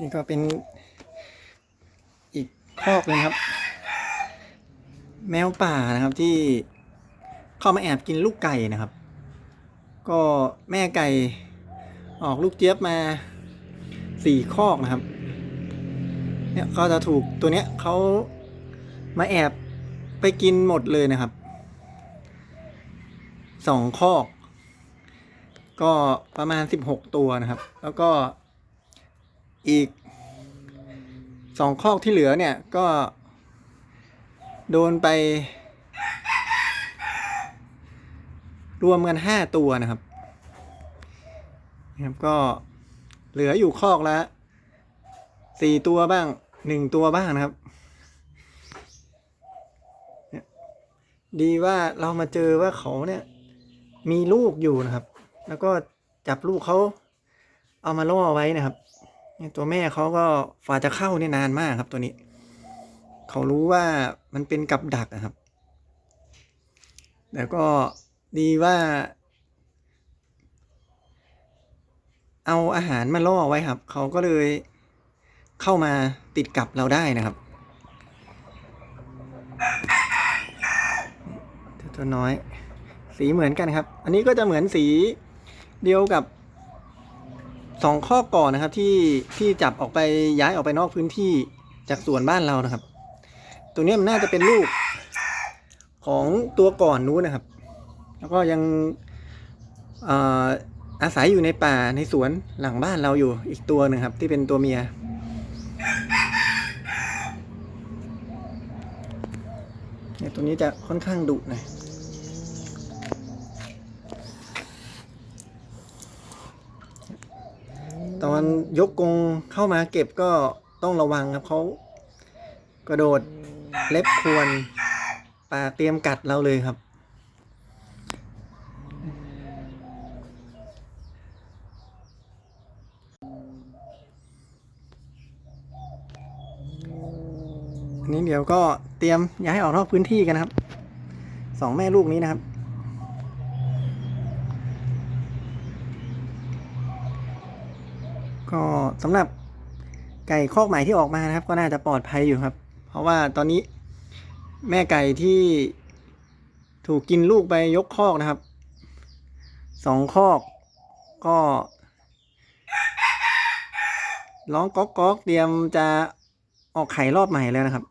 นี่ก็เป็นอีกคอกเลยนะครับ แมวป่านะครับที่เข้ามาแอบกินลูกไก่นะครับ ก็แม่ไก่ออกลูกเจี๊ยบมาสี่คอกนะครับ เนี่ยก็จะถูกตัวเนี้ยเขามาแอบไปกินหมดเลยนะครับสองคอก ก็ประมาณสิบหกตัวนะครับ แล้วก็ อีกสองคอกที่เหลือเนี่ยก็ โดนไป รวมกันห้าตัวนะครับนะครับ ก็เหลืออยู่คอกละสี่ตัวบ้างหนึ่งตัวบ้างนะครับดีว่าเรามาเจอว่าเขาเนี่ยมีลูกอยู่นะครับ แล้วก็จับลูกเขาเอามาล่อไว้นะครับ ตัวแม่เขาก็ฝ่าจะเข้าเนี่ยนานมากครับตัวนี้ เขารู้ว่ามันเป็นกับดักนะครับแต่ก็ดีว่า เอาอาหารมาล่อไว้ครับ เขาก็เลยเข้ามาติดกับเราได้นะครับตัวน้อย สีเหมือนกันครับ อันนี้ก็จะเหมือนสีเดียวกับ สองข้อก่อนนะครับที่ที่จับออกไปย้ายออกไปนอกพื้นที่จากสวนบ้านเรานะครับ ตัวนี้มันน่าจะเป็นลูกของตัวก่อนนู้นนะครับ แล้วก็ยังอ่ออาศัยอยู่ในป่าในสวนหลังบ้านเราอยู่อีกตัวหนึ่งครับ ที่เป็นตัวเมีย เนี่ยตัวนี้จะค่อนข้างดุหน่อย ตอนยกกงเข้ามาเก็บก็ต้องระวังครับเขากระโดดเล็บควรปลาเตรียมกัดเราเลยครับ อันนี้เดี๋ยวก็เตรียมย้ายออกนอกพื้นที่กันนะครับสองแม่ลูกนี้นะครับ ก็สำหรับไก่คอกใหม่ที่ออกมานะครับ ก็น่าจะปลอดภัยอยู่ครับ เพราะว่าตอนนี้แม่ไก่ที่ถูกกินลูกไปยกคอกนะครับสองคอกก็ร้องก๊อกก๊อกเตรียมจะออกไข่รอบใหม่แล้วนะครับ